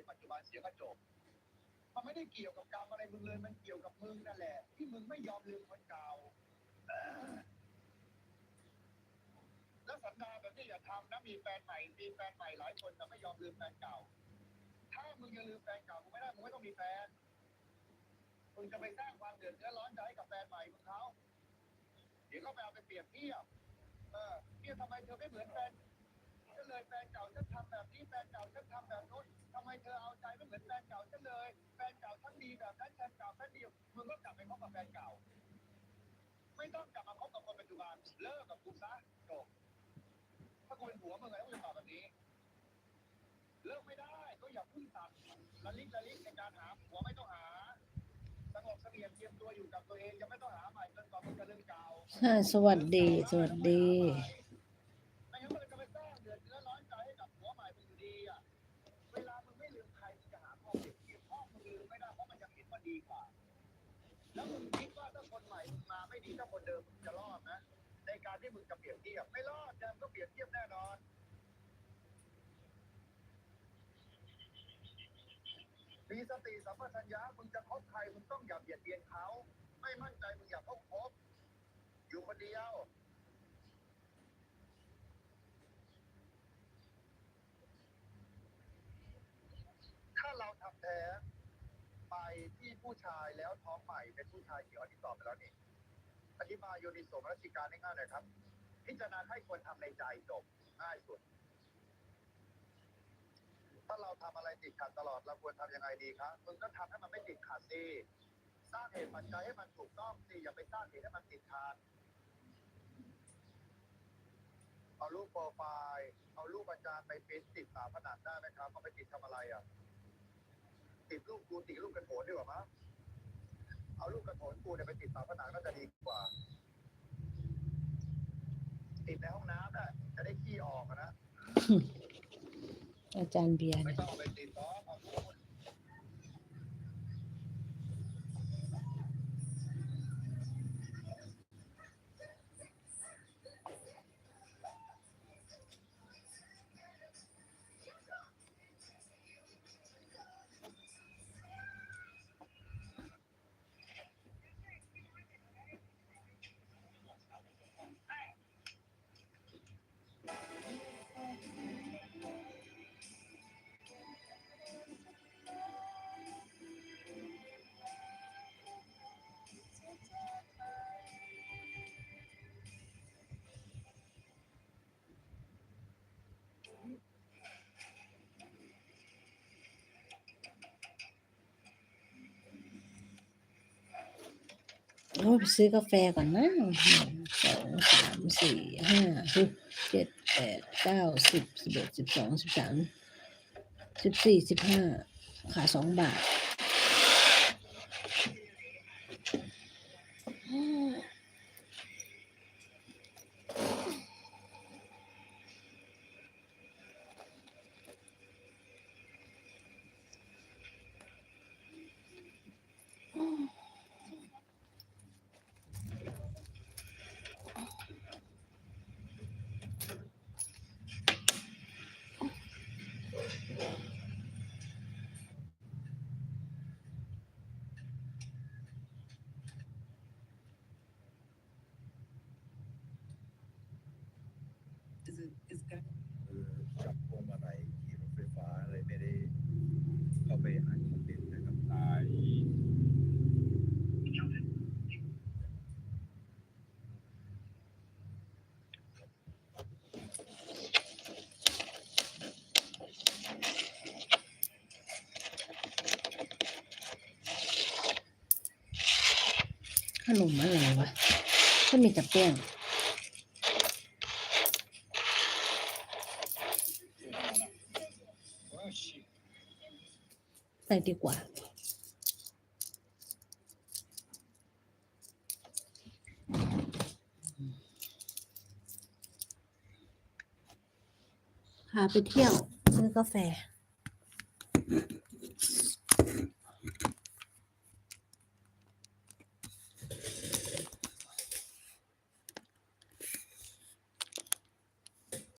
นปัจจุบันเสียก็จบมันไม่ได้เกี่ยวกับกรรมอะไรมึงเลย มันเกี่ยวกับมึงนั่นแหละ ที่มึงไม่ยอมลืมคนเก่าแล้วสันดาแบบนี้อย่าทำนะมีแฟนใหม่มีแฟนใหม่หลายคนแต่ไม่ยอมลืมแฟนเก่า ถ้ามึงยังลืมแฟนเก่ามึงไม่ได้มึงไม่ต้องมีแฟนมึงจะไปสร้างความเดือดร้อนใจกับแฟนใหม่มึงเขาเดี๋ยวเขาไปเอาไปเปรียบเทียบ เออเนี่ยทำไมเธอไม่เหมือนแฟน เลยแฟนเก่าฉันทำแบบนี้แฟนเก่าฉันทำแบบนู้นทำไมเธอเอาใจไม่เหมือนแฟนเก่าฉันเลย แฟนเก่าฉันดีแบบนั้นแฟนเก่าฉันดีมึงก็กลับไปคบกับแฟนเก่า ไม่ต้องกลับมาคบกับคนปัจจุบันเลิกกับกูซะจบถ้ากูเป็นผัวมึงไงต้องจะตอบแบบนี้เลิกไม่ได้ก็อย่าพึ่งตัดละลิกละลิกในการหาผัวไม่ต้องหาสงบเสงี่ยมเตรียมตัวอยู่กับตัวเองยังไม่ต้องหาใหม่จนกว่ามึงจะเลิกเก่าค่สวัสดีสวัสดี แล้วมึงคิดว่าถ้าคนใหม่มาไม่ดีถ้าคนเดิมมึงจะรอดนะในการที่มึงจะเปรียบเทียบไม่รอดเดิมก็เปรียบเทียบแน่นอนมีสติสัมปชัญญะมึงจะคบใครมึงต้องอย่าเบียดเบียนเขา ไม่มั่นใจมึงอย่าเข้าคบอยู่คนเดียว ถ้าเราทำแท้งไป ที่ผู้ชายแล้วท้องใหม่เป็นผู้ชายเขียวอันนี้ตอบไปแล้วนี่อธิบายโยนิโสมนสิการง่ายๆหน่อยครับ พิจารณาให้ควรทำในใจจบง่ายสุด ถ้าเราทำอะไรติดขัดตลอดเราควรทำยังไงดีครับมึงก็ทำให้มันไม่ติดขัดสิสร้างเหตุปัจจัยให้มันถูกต้องสิอย่าไปสร้างเหตุให้มันติดขัดเอารูปโปรไฟล์เอารูปอาจารย์ไปเป็นติดฝาผนังได้ไหมครับเอาไปติดทำอะไรอะ ติดรูปกูติดรูปกระโถนดีกว่ามั้งเอารูปกระโถนกูเนี่ยไปติดฝาผนังน่าจะดีกว่า ติดในห้องน้ำน่ะจะได้ขี้ออกอะนะอาจารย์เบียร์ไม่เนี่ย ต้องเอาไปติด โอ้ไปซื้อกาแฟก่อนนะสองสามสี่ห้าหกเจ็ดแปดเก้าสิบสิบเอ็ดสิบสองสิบสามสิบสี่สิบห้าขาสองบาท คือจับพวงมาลัยขี่รถไฟฟ้าเลยไม่ได้เข้าไปอ่านคอมเมนต์นะครับตาย ขนมอะไรวะก็มีแต่แป้ง ไปดีกว่า พาไปเที่ยวซื้อกาแฟ